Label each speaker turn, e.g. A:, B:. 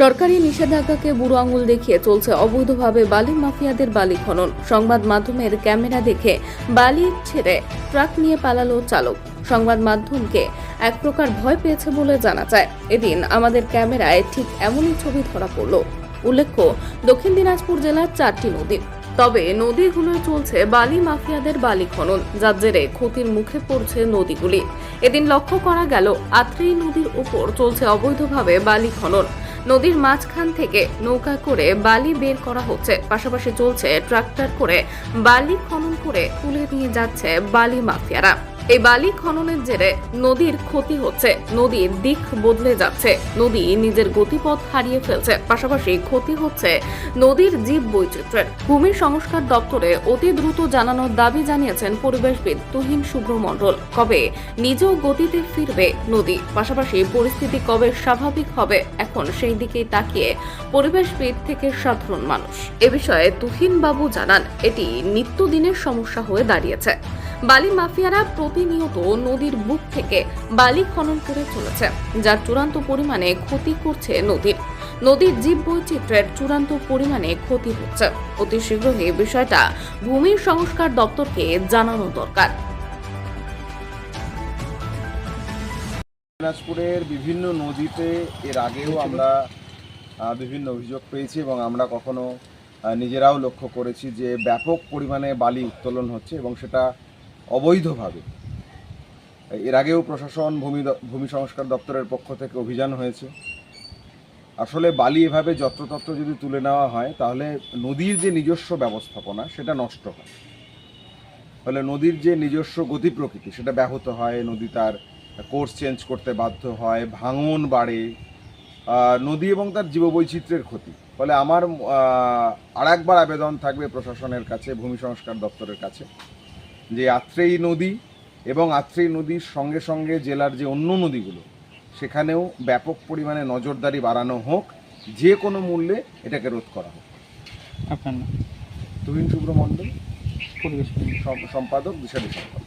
A: সরকারি নিষেধাজ্ঞাকে বুড়ো আঙুল দেখিয়ে চলছে অবৈধভাবে বালি মাফিয়াদের বালি খনন। সংবাদ মাধ্যমের ক্যামেরা দেখে বালি ছেড়ে ট্রাক নিয়ে পালালো চালক। সংবাদ মাধ্যমকে এক প্রকার ভয় পেয়েছে বলে জানা যায়। এদিন আমাদের ক্যামেরায় ঠিক এমনই ছবি ধরা পড়ল। উল্লেখ্য, দক্ষিণ দিনাজপুর জেলার চারটি নদী। তবে নদীগুলোয় চলছে বালি মাফিয়াদের বালি খনন, যার জেরে ক্ষতির মুখে পড়ছে নদীগুলি। এদিন লক্ষ্য করা গেল আত্রেই নদীর উপর চলছে অবৈধভাবে বালি খনন। নদীর মাঝখান থেকে নৌকা করে বালি বের করা হচ্ছে। পাশাপাশি চলছে ট্রাক্টর করে বালি খনন করে তুলে নিয়ে যাচ্ছে বালি মাফিয়ারা। এই বালি খননের জেরে নদীর ক্ষতি হচ্ছে। নদীর দিক বদলে যাচ্ছে। নদী নিজের গতিপথ হারিয়ে ফেলছে। পাশাপাশি ক্ষতি হচ্ছে নদীর জীব বৈচিত্র্যের। ভূমি সংস্কার দপ্তরে অতি দ্রুত জানানোর দাবি জানিয়েছেন পরিবেশবিদ তুহিন শুভ্র মণ্ডল কবে নিজেও গতিতে ফিরবে নদী? পাশাপাশি পরিস্থিতি কবে স্বাভাবিক হবে? এখন সেই দিকেই তাকিয়ে পরিবেশবিদ থেকে সাধারণ মানুষ। এ বিষয়ে তুহিন বাবু জানান, এটি নিত্যদিনের সমস্যা হয়ে দাঁড়িয়েছে। বালি মাফিয়ারা প্রতিনিয়ত নদীর বুক থেকে বালি খনন করে চলেছে, যার চূড়ান্ত পরিমাণে ক্ষতি করছে নদীর নদীর জীব বৈচিত্র্যের চূড়ান্ত পরিমাণে ক্ষতি হচ্ছে। অতি শীঘ্রই বিষয়টা ভূমি সংস্কার দপ্তরকে জানানো দরকার।
B: দিনাজপুরের বিভিন্ন নদীতে এর আগেও আমরা বিভিন্ন অভিযোগ পেয়েছি এবং আমরা কখনো নিজেরাও লক্ষ্য করেছি যে ব্যাপক পরিমাণে বালি উত্তোলন হচ্ছে এবং সেটা অবৈধভাবে। এর আগেও প্রশাসন, ভূমি ভূমি সংস্কার দপ্তরের পক্ষ থেকে অভিযান হয়েছে। আসলে বালি এভাবে যত্রতত্র যদি তুলে নেওয়া হয়, তাহলে নদীর যে নিজস্ব ব্যবস্থাপনা, সেটা নষ্ট হয়। ফলে নদীর যে নিজস্ব গতি প্রকৃতি, সেটা ব্যাহত হয়, নদী তার কোর্স চেঞ্জ করতে বাধ্য হয়, ভাঙন বাড়ে নদী এবং তার জীববৈচিত্র্যের ক্ষতি। ফলে আমার আর একবার আবেদন থাকবে প্রশাসনের কাছে, ভূমি সংস্কার দপ্তরের কাছে, যে আত্রেই নদী এবং আত্রেয় নদীর সঙ্গে সঙ্গে জেলার যে অন্য নদীগুলো সেখানেও ব্যাপক পরিমাণে নজরদারি বাড়ানো হোক যে কোনো মূল্যে এটাকে রোধ করা হোক।
C: আপনার
B: তুহিন শুভ্র মণ্ডল
C: পরিবেশ
B: সম- সম্পাদক বিশাল সম্পাদক